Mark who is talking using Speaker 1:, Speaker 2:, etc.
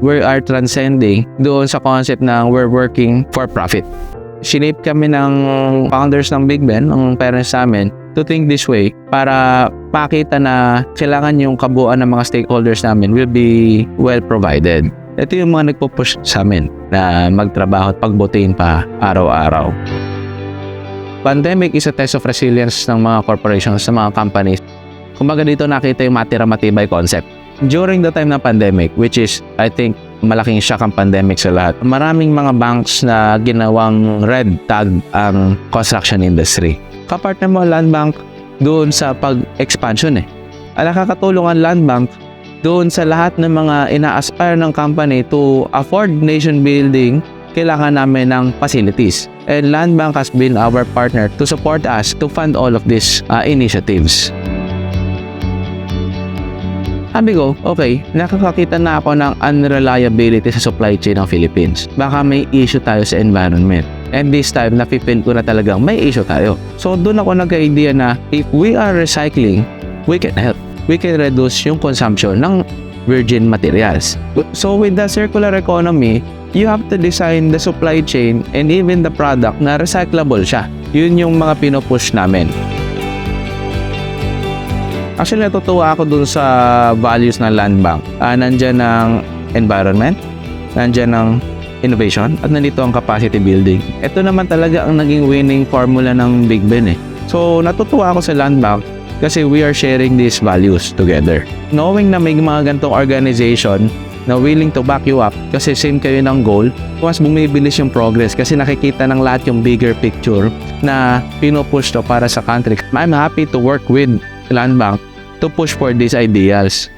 Speaker 1: we are transcending doon sa concept na we're working for profit. Shinape kami ng founders ng Big Ben, ng parents namin, to think this way para pakita na kailangan yung kabuuan ng mga stakeholders namin will be well provided. Ito yung mga nagpo-push sa amin na magtrabaho at pagbutihin pa araw-araw. Pandemic is a test of resilience ng mga corporations, ng mga companies. Kumbaga dito nakita yung matira matibay concept. During the time ng pandemic, which is, I think, malaking shock ang pandemic sa lahat. Maraming mga banks na ginawang red tag ang construction industry. Kapartner mo land bank doon sa pag-expansion eh. Ala kakatulong ang land bank doon sa lahat ng mga ina-aspire ng company to afford nation building kailangan namin ng facilities. And Land Bank has been our partner to support us to fund all of these uh, initiatives. Sabi ko, okay, nakakakita na ako ng unreliability sa supply chain ng Philippines. Baka may issue tayo sa environment. And this time, napipil ko na talagang may issue tayo. So, doon ako nagka-idea na if we are recycling, we can help. We can reduce yung consumption ng virgin materials. So, with the circular economy, you have to design the supply chain and even the product na recyclable siya. Yun yung mga pinupush namin. Actually, natutuwa ako dun sa values ng Land Bank. Ah, nandyan ang environment, nandyan ang innovation, at nandito ang capacity building. Ito naman talaga ang naging winning formula ng Big Ben eh. So, natutuwa ako sa Land Bank kasi we are sharing these values together. Knowing na may mga gantong organization na willing to back you up kasi same kayo ng goal, mas bumibilis yung progress kasi nakikita ng lahat yung bigger picture na pinupush to para sa country. I'm happy to work with Land Bank to push for these ideals.